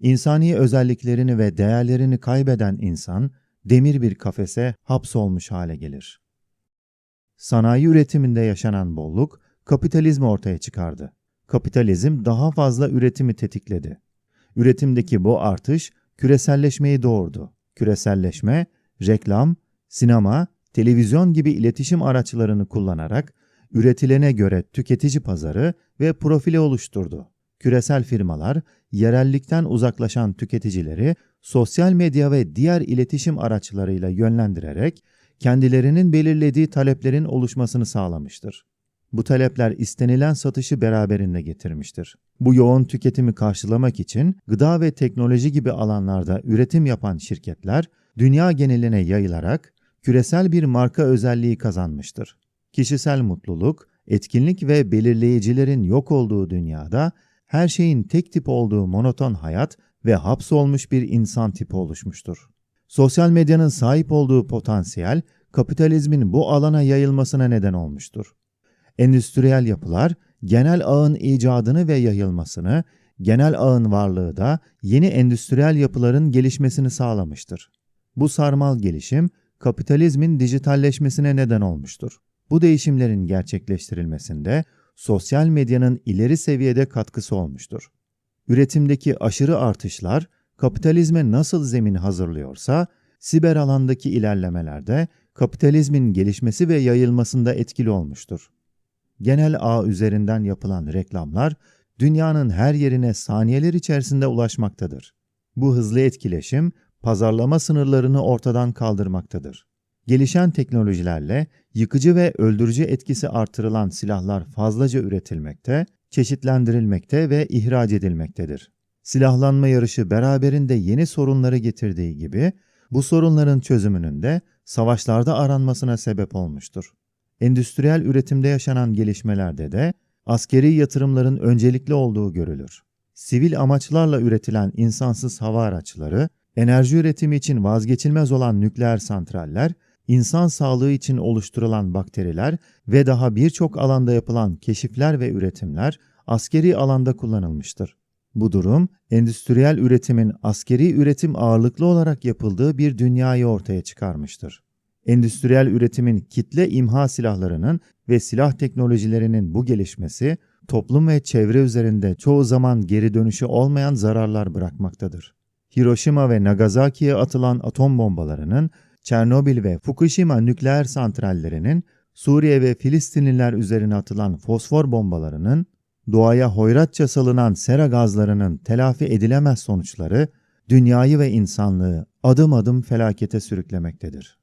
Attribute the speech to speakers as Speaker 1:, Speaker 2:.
Speaker 1: İnsani özelliklerini ve değerlerini kaybeden insan, demir bir kafese hapsolmuş hale gelir. Sanayi üretiminde yaşanan bolluk, kapitalizmi ortaya çıkardı. Kapitalizm daha fazla üretimi tetikledi. Üretimdeki bu artış, küreselleşmeyi doğurdu. Küreselleşme, reklam, sinema, televizyon gibi iletişim araçlarını kullanarak üretilene göre tüketici pazarı ve profili oluşturdu. Küresel firmalar yerellikten uzaklaşan tüketicileri sosyal medya ve diğer iletişim araçlarıyla yönlendirerek kendilerinin belirlediği taleplerin oluşmasını sağlamıştır. Bu talepler istenilen satışı beraberinde getirmiştir. Bu yoğun tüketimi karşılamak için gıda ve teknoloji gibi alanlarda üretim yapan şirketler dünya geneline yayılarak küresel bir marka özelliği kazanmıştır. Kişisel mutluluk, etkinlik ve belirleyicilerin yok olduğu dünyada her şeyin tek tip olduğu monoton hayat ve hapsolmuş bir insan tipi oluşmuştur. Sosyal medyanın sahip olduğu potansiyel, kapitalizmin bu alana yayılmasına neden olmuştur. Endüstriyel yapılar, genel ağın icadını ve yayılmasını, genel ağın varlığı da yeni endüstriyel yapıların gelişmesini sağlamıştır. Bu sarmal gelişim, kapitalizmin dijitalleşmesine neden olmuştur. Bu değişimlerin gerçekleştirilmesinde sosyal medyanın ileri seviyede katkısı olmuştur. Üretimdeki aşırı artışlar kapitalizme nasıl zemin hazırlıyorsa, siber alandaki ilerlemelerde kapitalizmin gelişmesi ve yayılmasında etkili olmuştur. Genel ağ üzerinden yapılan reklamlar dünyanın her yerine saniyeler içerisinde ulaşmaktadır. Bu hızlı etkileşim pazarlama sınırlarını ortadan kaldırmaktadır. Gelişen teknolojilerle yıkıcı ve öldürücü etkisi artırılan silahlar fazlaca üretilmekte, çeşitlendirilmekte ve ihraç edilmektedir. Silahlanma yarışı beraberinde yeni sorunları getirdiği gibi bu sorunların çözümünün de savaşlarda aranmasına sebep olmuştur. Endüstriyel üretimde yaşanan gelişmelerde de askeri yatırımların öncelikli olduğu görülür. Sivil amaçlarla üretilen insansız hava araçları, enerji üretimi için vazgeçilmez olan nükleer santraller, insan sağlığı için oluşturulan bakteriler ve daha birçok alanda yapılan keşifler ve üretimler askeri alanda kullanılmıştır. Bu durum, endüstriyel üretimin askeri üretim ağırlıklı olarak yapıldığı bir dünyayı ortaya çıkarmıştır. Endüstriyel üretimin kitle imha silahlarının ve silah teknolojilerinin bu gelişmesi, toplum ve çevre üzerinde çoğu zaman geri dönüşü olmayan zararlar bırakmaktadır. Hiroşima ve Nagasaki'ye atılan atom bombalarının, Çernobil ve Fukushima nükleer santrallerinin, Suriye ve Filistinliler üzerine atılan fosfor bombalarının, doğaya hoyratça salınan sera gazlarının telafi edilemez sonuçları, dünyayı ve insanlığı adım adım felakete sürüklemektedir.